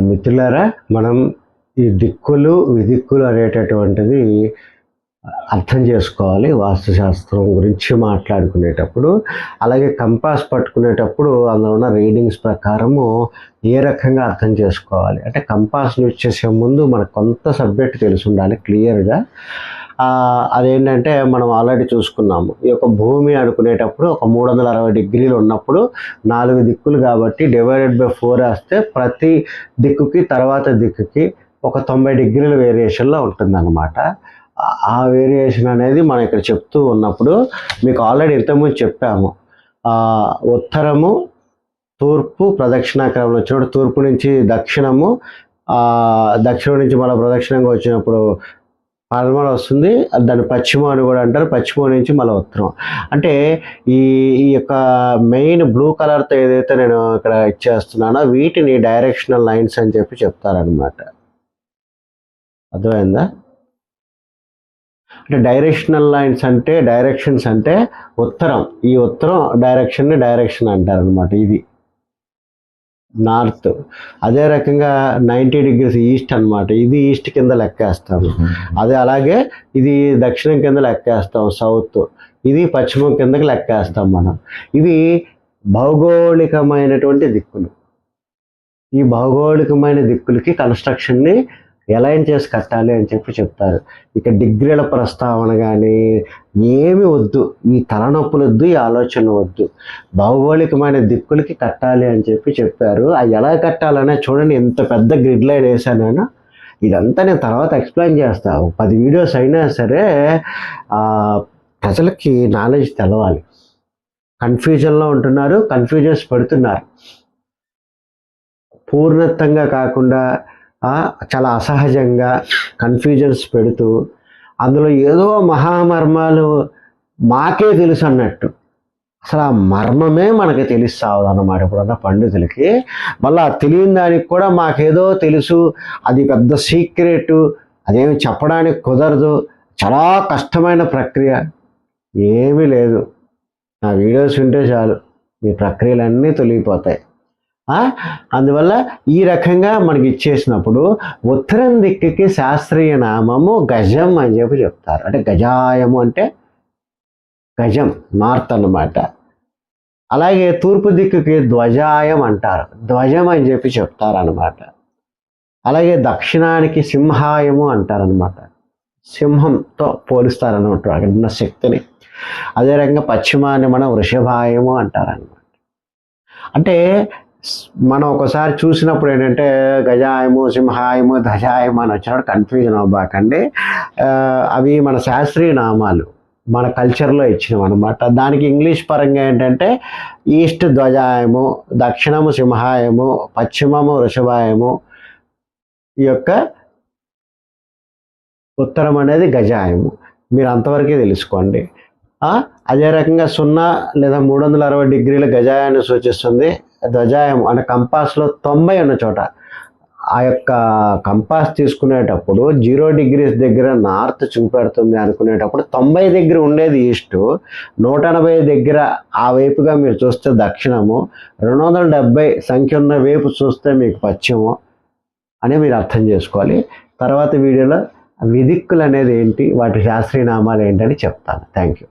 మిత్రులారా మనం ఈ దిక్కులు విదిక్కులు అనేటటువంటిది అర్థం చేసుకోవాలి. వాస్తుశాస్త్రం గురించి మాట్లాడుకునేటప్పుడు అలాగే కంపాస్ పట్టుకునేటప్పుడు అందులో ఉన్న రీడింగ్స్ ప్రకారము ఏ రకంగా అర్థం చేసుకోవాలి. అంటే కంపాస్ వచ్చేసే ముందు మనకు కొంత సబ్జెక్ట్ తెలిసి ఉండాలి క్లియర్గా. అదేంటంటే మనం ఆల్రెడీ చూసుకున్నాము. ఈ యొక్క భూమి అనుకునేటప్పుడు ఒక మూడు వందల అరవై డిగ్రీలు ఉన్నప్పుడు నాలుగు దిక్కులు కాబట్టి డివైడెడ్ బై ఫోర్ వేస్తే ప్రతి దిక్కుకి తర్వాత దిక్కుకి ఒక తొంభై డిగ్రీల వేరియేషన్లో ఉంటుందన్నమాట. ఆ వేరియేషన్ అనేది మనం ఇక్కడ చెప్తూ ఉన్నప్పుడు మీకు ఆల్రెడీ ఇంతకుముందు చెప్పాము. ఉత్తరము తూర్పు ప్రదక్షిణాక్రమంలో వచ్చినప్పుడు తూర్పు నుంచి దక్షిణము దక్షిణం నుంచి మళ్ళీ ప్రదక్షిణంగా వచ్చినప్పుడు పడమర వస్తుంది దాన్ని పశ్చిమ అని కూడా అంటారు పశ్చిమ నుంచి మళ్ళీ ఉత్తరం. అంటే ఈ ఈ యొక్క మెయిన్ బ్లూ కలర్తో ఏదైతే నేను ఇక్కడ ఇచ్చేస్తున్నానో వీటిని డైరెక్షనల్ లైన్స్ అని చెప్పి చెప్తారనమాట అర్థమైందా? అంటే డైరెక్షనల్ లైన్స్ అంటే డైరెక్షన్స్ అంటే ఉత్తరం. ఈ ఉత్తరం డైరెక్షన్ని డైరెక్షన్ అంటారు అనమాట ఇది. నార్త్ అదే రకంగా నైంటీ డిగ్రీస్ ఈస్ట్ అనమాట ఇది ఈస్ట్ కింద లెక్కేస్తాము అదే అలాగే ఇది దక్షిణం కింద లెక్కేస్తాం సౌత్ ఇది పశ్చిమం కిందకి లెక్కేస్తాం మనం. ఇవి భౌగోళికమైనటువంటి దిక్కులు. ఈ భౌగోళికమైన దిక్కులకి కన్స్ట్రక్షన్ని ఎలైన్ చేసి కట్టాలి అని చెప్పి చెప్తారు. ఇక డిగ్రీల ప్రస్తావన కానీ ఏమి వద్దు. ఈ తలనొప్పులు వద్దు ఈ ఆలోచన వద్దు. భౌగోళికమైన దిక్కులకి కట్టాలి అని చెప్పి చెప్పారు. అది ఎలా కట్టాలనే చూడండి. ఎంత పెద్ద గ్రిడ్ లైన్ వేసాను నేను. ఇదంతా నేను తర్వాత ఎక్స్ప్లెయిన్ చేస్తాను పది వీడియోస్ అయినా సరే ప్రజలకి నాలెడ్జ్ తెలవాలి. కన్ఫ్యూజన్లో ఉంటున్నారు కన్ఫ్యూజన్స్ పడుతున్నారు. పూర్ణత్వంగా కాకుండా చాలా అసహజంగా కన్ఫ్యూజన్స్ పెడుతూ అందులో ఏదో మహామర్మాలు మాకే తెలుసు అన్నట్టు. అసలు ఆ మర్మమే మనకి తెలుస్తావు అన్నమాట ఇప్పుడున్న పండితులకి. మళ్ళీ ఆ తెలియని దానికి కూడా మాకేదో తెలుసు. అది పెద్ద సీక్రెట్. అదేమి చెప్పడానికి కుదరదు. చాలా కష్టమైన ప్రక్రియ. ఏమీ లేదు. నా వీడియోస్ వింటే చాలు. మీ ప్రక్రియలన్నీ తొలగిపోతాయి. అందువల్ల ఈ రకంగా మనకి ఇచ్చేసినప్పుడు ఉత్తరం దిక్కుకి శాస్త్రీయ నామము గజం అని చెప్పి చెప్తారు. అంటే గజాయము అంటే గజం నార్త్ అన్నమాట. అలాగే తూర్పు దిక్కుకి ధ్వజాయం అంటారు. ధ్వజం అని చెప్పి చెప్తారనమాట అలాగే దక్షిణానికి సింహాయము అంటారనమాట సింహంతో పోలుస్తారనమాట అక్కడ ఉన్న శక్తిని. అదే రకంగా పశ్చిమాన్ని మనం వృషభాయము అంటారనమాట అంటే మనం ఒకసారి చూసినప్పుడు ఏంటంటే గజాయము సింహాయము ధజాయము అని వచ్చినప్పుడు కన్ఫ్యూజన్ అవ్వబాకండి అవి మన శాస్త్రీయ నామాలు మన కల్చర్లో ఇచ్చినవి అనమాట దానికి ఇంగ్లీష్ పరంగా ఏంటంటే ఈస్ట్ ధ్వజాయము దక్షిణము సింహాయము పశ్చిమము వృషభాయము ఈ యొక్క ఉత్తరం అనేది గజాయము. మీరు అంతవరకే తెలుసుకోండి. అదే రకంగా సున్నా లేదా మూడు వందల అరవై డిగ్రీల గజాయాన్ని సూచిస్తుంది. ధ్వజాయం అంటే కంపాస్లో తొంభై ఉన్న చోట. ఆ యొక్క కంపాస్ తీసుకునేటప్పుడు జీరో డిగ్రీస్ దగ్గర నార్త్ చూపెడుతుంది అనుకునేటప్పుడు తొంభై దగ్గర ఉండేది ఈస్ట్. నూట ఎనభై దగ్గర ఆ వైపుగా మీరు చూస్తే దక్షిణము. రెండు వందల డెబ్బై సంఖ్య ఉన్న వైపు చూస్తే మీకు పశ్చిమం అని మీరు అర్థం చేసుకోవాలి. తర్వాత వీడియోలో విదిక్కులు అనేది ఏంటి? వాటి శాస్త్రీయ నామాలు ఏంటని చెప్తాను. Thank you